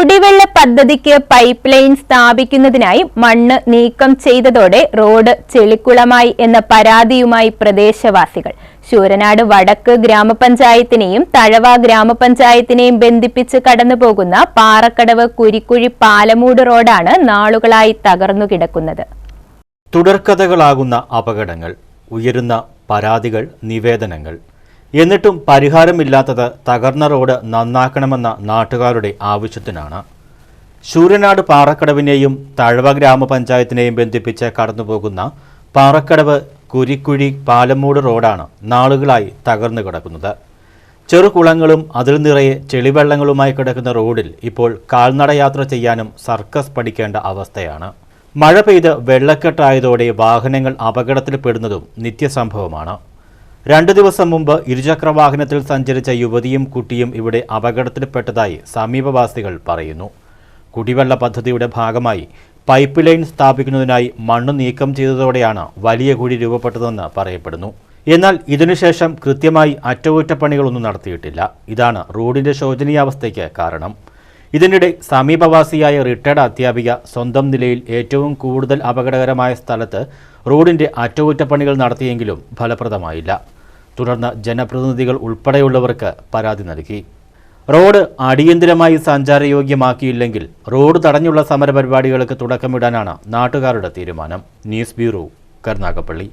കുടിവെള്ള പദ്ധതിക്ക് pipe line സ്ഥാപിക്കുന്നതിനായി മണ്ണ് നീക്കം ചെയ്തതോടെ റോഡ് ചെളിക്കുളമായി എന്ന പരാതിയുമായി പ്രദേശവാസികൾ. ശൂരനാട് വടക്ക് ഗ്രാമപഞ്ചായത്തിനെയും തഴവ ഗ്രാമപഞ്ചായത്തിനെയും ബന്ധിപ്പിച്ച് കടന്നുപോകുന്ന പാറക്കടവ് കുരിക്കുഴി പാലമൂട് റോഡാണ് നാളുകളായി തകർന്നു കിടക്കുന്നത്. തുടർക്കഥകളാകുന്ന അപകടങ്ങൾ ഉയരുന്ന പരാതികൾ നിവേദനങ്ങൾ എന്നിട്ടും പരിഹാരമില്ലാത്തത് തകർന്ന റോഡ് നന്നാക്കണമെന്ന നാട്ടുകാരുടെ ആവശ്യത്തിനാണ്. ശൂര്യനാട് പാറക്കടവിനെയും തഴവ ഗ്രാമപഞ്ചായത്തിനെയും ബന്ധിപ്പിച്ച് കടന്നുപോകുന്ന പാറക്കടവ് കുരിക്കുഴി പാലമൂട് റോഡാണ് നാളുകളായി തകർന്നു കിടക്കുന്നത്. ചെറുകുളങ്ങളും അതിൽ നിറയെ ചെളിവെള്ളങ്ങളുമായി കിടക്കുന്ന റോഡിൽ ഇപ്പോൾ കാൽനടയാത്ര ചെയ്യാനും സർക്കസ് പഠിക്കേണ്ട അവസ്ഥയാണ്. മഴ പെയ്ത് വെള്ളക്കെട്ടായതോടെ വാഹനങ്ങൾ അപകടത്തിൽപ്പെടുന്നതും നിത്യസംഭവമാണ്. രണ്ടു ദിവസം മുമ്പ് ഇരുചക്ര വാഹനത്തിൽ സഞ്ചരിച്ച യുവതിയും കുട്ടിയും ഇവിടെ അപകടത്തിൽപ്പെട്ടതായി സമീപവാസികൾ പറയുന്നു. കുടിവെള്ള പദ്ധതിയുടെ ഭാഗമായി പൈപ്പ് ലൈൻ സ്ഥാപിക്കുന്നതിനായി മണ്ണ് നീക്കം ചെയ്തതോടെയാണ് വലിയ കുഴി രൂപപ്പെട്ടതെന്ന് പറയപ്പെടുന്നു. എന്നാൽ ഇതിനുശേഷം കൃത്യമായി അറ്റകുറ്റപ്പണികളൊന്നും നടത്തിയിട്ടില്ല. ഇതാണ് റോഡിന്റെ ശോചനീയാവസ്ഥയ്ക്ക് കാരണം. ഇതിനിടെ സമീപവാസിയായ റിട്ടയർഡ് അധ്യാപിക സ്വന്തം നിലയിൽ ഏറ്റവും കൂടുതൽ അപകടകരമായ സ്ഥലത്ത് റോഡിന്റെ അറ്റകുറ്റപ്പണികൾ നടത്തിയെങ്കിലും ഫലപ്രദമായില്ല. തുടർന്ന് ജനപ്രതിനിധികൾ ഉൾപ്പെടെയുള്ളവർക്ക് പരാതി നൽകി. റോഡ് അടിയന്തിരമായി സഞ്ചാരയോഗ്യമാക്കിയില്ലെങ്കിൽ റോഡ് തടഞ്ഞുള്ള സമരപരിപാടികൾക്ക് തുടക്കമിടാനാണ് നാട്ടുകാരുടെ തീരുമാനം. News bureau Karunagappally.